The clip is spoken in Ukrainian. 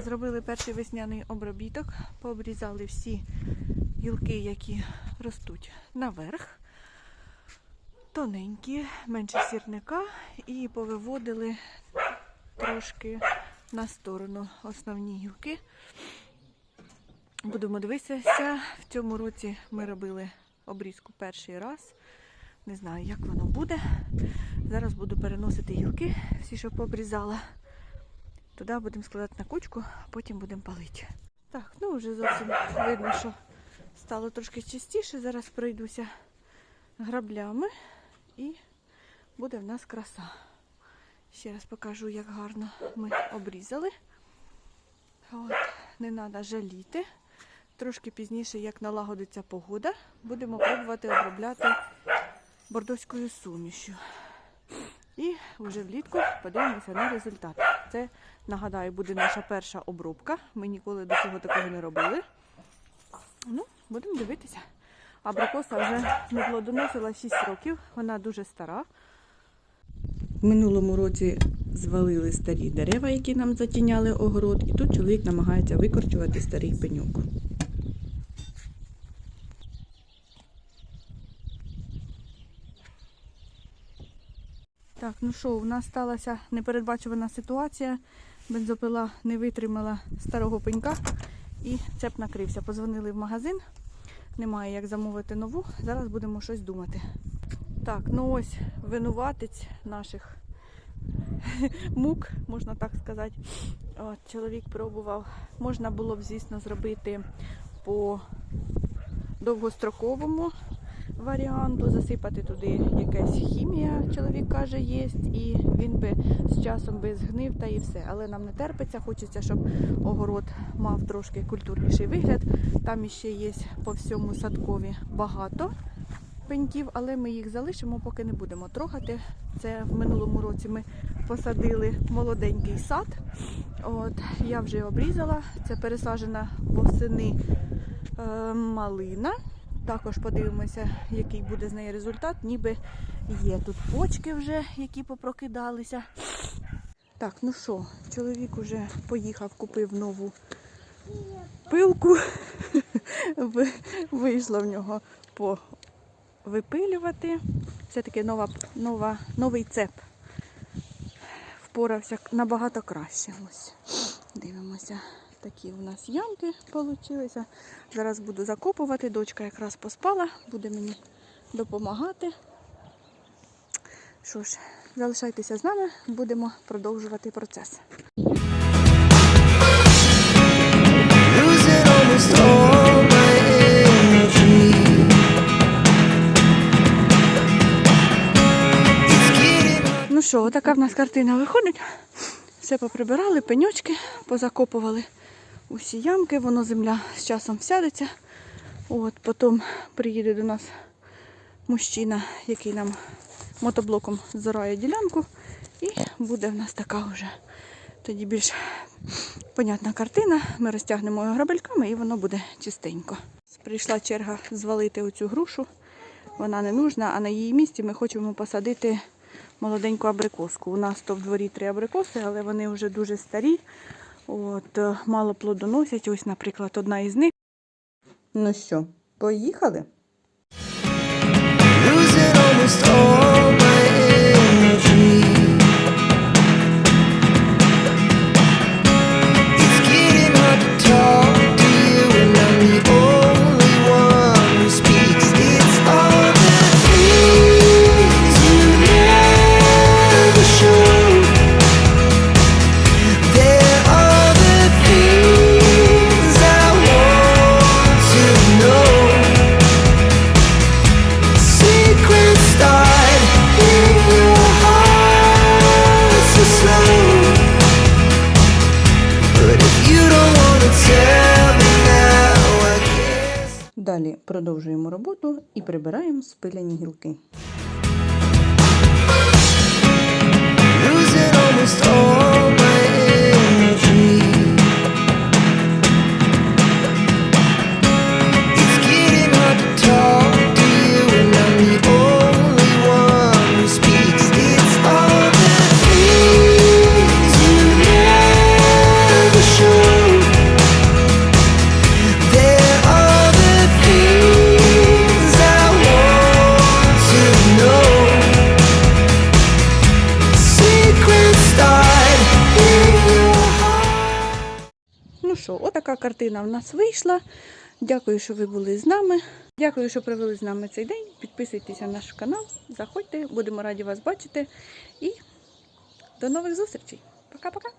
Зробили перший весняний обробіток, пообрізали всі гілки, які ростуть наверх, тоненькі, менше сірника, і повиводили трошки на сторону основні гілки. Будемо дивитися. В цьому році ми робили обрізку перший раз. Не знаю, як воно буде. Зараз буду переносити гілки, всі, що пообрізала. Туди будемо складати на кучку, а потім будемо палити. Так, ну вже зовсім видно, що стало трошки чистіше. Зараз пройдуся граблями і буде в нас краса. Ще раз покажу, як гарно ми обрізали. От, не треба жаліти. Трошки пізніше, як налагодиться погода, будемо пробувати обробляти бордоською сумішю. І вже влітку подивимося на результат. Це, нагадаю, буде наша перша обробка. Ми ніколи до цього такого не робили. Ну, будемо дивитися. Абрикоса вже не плодоносила 6 років, вона дуже стара. В минулому році звалили старі дерева, які нам затіняли огород, і тут чоловік намагається викорчувати старий пеньок. Так, ну що, у нас сталася непередбачувана ситуація. Бензопила не витримала старого пенька і цеп накрився. Позвонили в магазин. Немає як замовити нову. Зараз будемо щось думати. Так, ну ось винуватець наших мук, можна так сказати. От, чоловік пробував. Можна було б, звісно, зробити по довгостроковому варіанту, засипати туди якась хімія, чоловік каже, є, і він би з часом би згнив та і все. Але нам не терпиться, хочеться, щоб огород мав трошки культурніший вигляд. Там іще є по всьому садкові багато пеньків, але ми їх залишимо, поки не будемо трогати. Це в минулому році ми посадили молоденький сад. От, я вже обрізала. Це пересаджена восени е, малина. Також подивимося, який буде з неї результат. Ніби є тут почки вже, які попрокидалися. Так, ну що, чоловік уже поїхав, купив нову пилку. Ви- Вийшло в нього повипилювати. Це таки нова, нова, новий цеп. Впорався набагато краще. Ось. Дивимося. Такі у нас ямки вийшли. Зараз буду закопувати. Дочка якраз поспала, буде мені допомагати. Що ж, залишайтеся з нами, будемо продовжувати процес. Ну що, отака в нас картина виходить. Все поприбирали, пеньочки, позакопували усі ямки, воно земля з часом сядеться. От, потім приїде до нас мужчина, який нам мотоблоком зорає ділянку. І буде в нас така вже тоді більш понятна картина. Ми розтягнемо його грабельками і воно буде чистенько. Прийшла черга звалити оцю грушу. Вона не нужна, а на її місці ми хочемо посадити молоденьку абрикоску. У нас то в дворі три абрикоси, але вони вже дуже старі. От, е, мало плодоносять. Ось, наприклад, одна із них. Ну що, поїхали? Далі продовжуємо роботу і прибираємо спиляні гілки. Що отака картина в нас вийшла. Дякую, що ви були з нами. Дякую, що провели з нами цей день. Підписуйтесь на наш канал, заходьте, будемо раді вас бачити. І до нових зустрічей. Пока-пока.